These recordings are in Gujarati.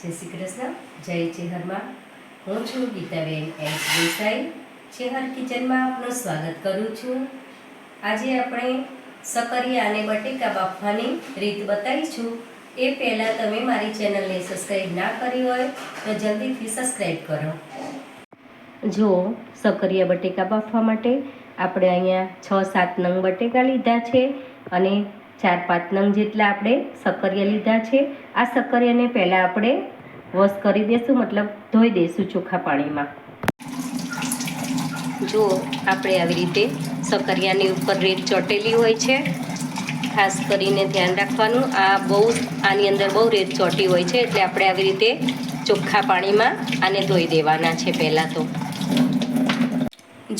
જય શ્રી કૃષ્ણ, જય ચેહરમાં હું છું ગીતાબેન એસ દેસાઈ. ચેહર કિચનમાં આપનું સ્વાગત કરું છું. આજે આપણે સકરિયા અને બટેકા બાફવાની રીત બતાવીશું. એ પહેલાં તમે મારી ચેનલને સબસ્ક્રાઈબ ના કરી હોય તો જલ્દીથી સબસ્ક્રાઈબ કરો. જો સકરિયા બટેકા બાફવા માટે આપણે અહીંયા છ સાત નંગ બટેકા લીધા છે અને ચાર પાંચ નંગ જેટલા આપણે સકરિયા લીધા છે. આ સકરિયાને પહેલાં આપણે વોશ કરી દઈશું મતલબ ધોઈ દઈશું ચોખ્ખા પાણીમાં. જો આપણે આવી રીતે સકરિયાની ઉપર રેત ચોટેલી હોય છે. ખાસ કરીને ધ્યાન રાખવાનું, આ બહુ આની અંદર બહુ રેત ચોટી હોય છે, એટલે આપણે આવી રીતે ચોખ્ખા પાણીમાં આને ધોઈ દેવાના છે પહેલાં તો.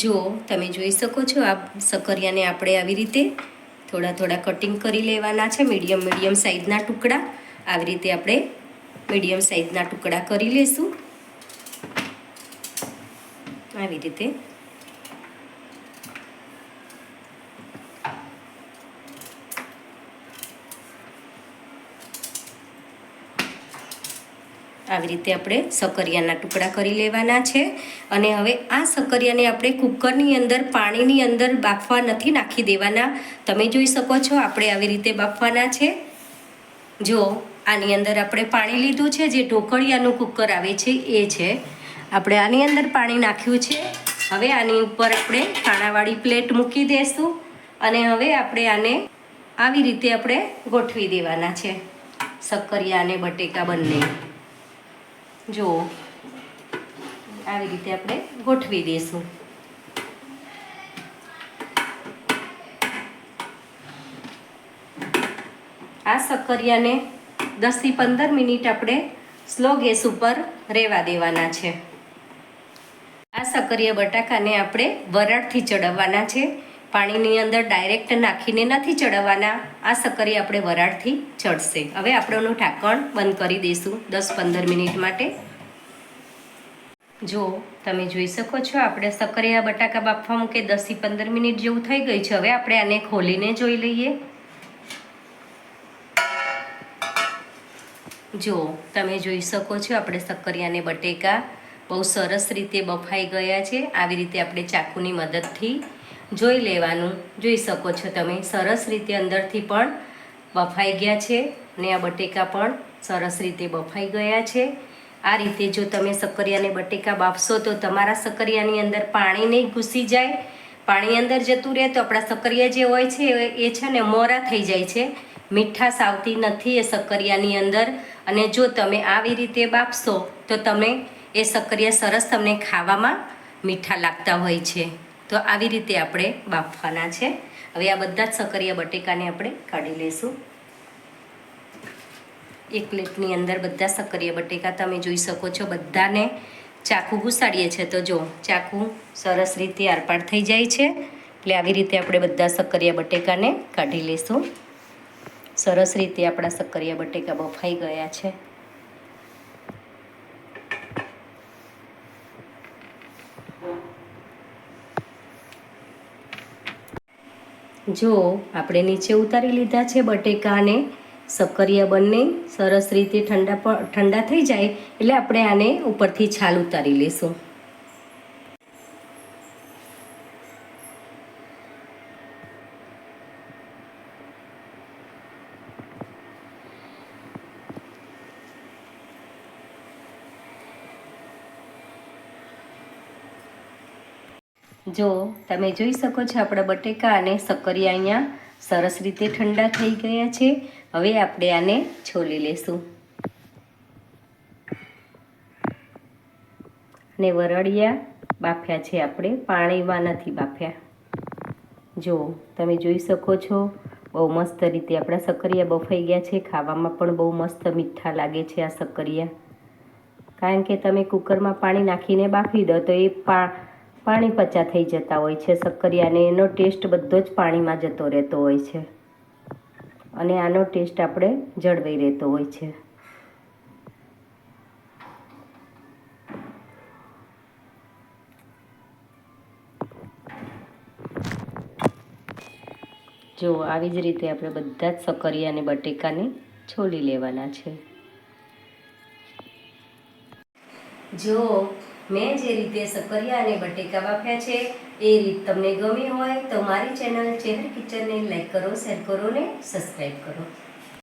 જુઓ તમે જોઈ શકો છો, આ સકરિયાને આપણે આવી રીતે થોડા થોડા કટિંગ કરી લેવાના છે મીડિયમ મીડિયમ સાઈઝના ટુકડા. આવી રીતે આપણે મીડિયમ સાઈઝના ટુકડા કરી લેશું. આવી રીતે આવી રીતે આપણે સકરિયાના ટુકડા કરી લેવાના છે. અને હવે આ સકરિયાને આપણે કુકરની અંદર, પાણીની અંદર બાફવા નથી નાખી દેવાના. તમે જોઈ શકો છો, આપણે આવી રીતે બાફવાના છે. જો, આની અંદર આપણે પાણી લીધું છે, જે ઢોકળિયાનું કુકર આવે છે, એ છે. આપણે આની અંદર પાણી નાખ્યું છે. હવે આની ઉપર આપણે કાણાવાળી પ્લેટ મૂકી દઈશું અને હવે આપણે આને આવી રીતે આપણે ગોઠવી દેવાના છે. સક્કરિયા અને બટેકા બંને. જો આવી રીતે આપણે ગોઠવી દઈશું. આ સક્કરિયાને દસથી પંદર મિનિટ આપણે સ્લો ગેસ ઉપર રહેવા દેવાના છે. આ સક્કરિયા બટાકાને આપણે વરાળથી ચડાવવાના છે. પાણીની અંદર ડાયરેક્ટ નાખીને નથી ચડવવાના આ સક્કરિયા આપણે વરાળથી ચડશે. હવે આપણે એનું ઢાંકણ બંધ કરી દઈશું દસ પંદર મિનિટ માટે. જો, તમે જોઈ શકો છો, આપણે સક્કરિયા બટાકા બાફવા મૂકે દસથી પંદર મિનિટ જેવું થઈ ગઈ છે. હવે આપણે આને ખોલીને જોઈ લઈએ. જો, તમે જોઈ શકો છો, આપણે સક્કરિયાને બટેકા બહુ સરસ રીતે બફાઈ ગયા છે. આવી રીતે આપણે ચાકુની મદદથી જોઈ લેવાનું. જોઈ શકો છો તમે. સરસ રીતે અંદરથી પણ બફાઈ ગયા છે અને આ બટેકા પણ સરસ રીતે બફાઈ ગયા છે. આ રીતે જો તમે સક્કરિયાને બટેકા બાફશો તો તમારા સક્કરિયાની અંદર પાણી નહીં ઘૂસી જાય. પાણી અંદર જતું રહે તો આપણા સક્કરિયા જે હોય છે એ છે ને મોરા થઈ જાય છે. મીઠાશ આવતી નથી એ સક્કરિયાની અંદર. અને જો તમે આવી રીતે બાફશો તો તમે એ સક્કરિયા સરસ તમને ખાવામાં મીઠા લાગતા હોય છે. તો આવી રીતે આપણે બાફવાના છે. હવે આ બધા જ સકરિયા બટેકાને આપણે કાઢી લઈશું એક પ્લેટની અંદર બધા સક્કરિયા બટેકા તમે જોઈ શકો છો. બધાને ચાકુ ઘુસાડીએ છીએ તો જો ચાકુ સરસ રીતે આરપાર થઈ જાય છે. એટલે આવી રીતે આપણે બધા સક્કરિયા બટેકાને કાઢી લઈશું સરસ રીતે આપણા સક્કરિયા બટેકા બફાઈ ગયા છે. જો આપણે નીચે ઉતારી લીધા છે બટેકાને, સક્કરિયા બંને, સરસ રીતે ઠંડા ઠંડા થઈ જાય એટલે આપણે આને ઉપરથી છાલ ઉતારી લઈશું. જો, તમે જોઈ શકો છો આપણા બટેકા અને સક્કરિયા અહીંયા સરસ રીતે ઠંડા થઈ ગયા છે. હવે આપણે આને છોલી લેશું. અને વરળિયા બાફ્યા છે આપણે પાણીમાં નથી બાફ્યા. જો, તમે જોઈ શકો છો, બહુ મસ્ત રીતે આપણા સક્કરિયા બફાઈ ગયા છે. ખાવામાં પણ બહુ મસ્ત મીઠા લાગે છે આ સક્કરિયા. કારણ કે તમે કુકરમાં પાણી નાખીને બાફી દો તો એ પા પાણી પચા થઈ જતા હોય છે. સક્કરિયાને એનો ટેસ્ટ બધો જ પાણીમાં જતો રહેતો હોય છે. અને આનો ટેસ્ટ આપણે જળવાઈ રહેતો હોય છે. જો, આવી જ રીતે આપણે બધા જ સક્કરિયા અને બટેકાને છોલી લેવાના છે. જો મેં જે રીતે સક્કરિયા અને બટેકા બાફ્યા છે, એ રીત તમને ગમી હોય તો મારી ચેનલ ચેહર કિચનને લાઈક કરો, શેર કરો ને સબસ્ક્રાઈબ કરો.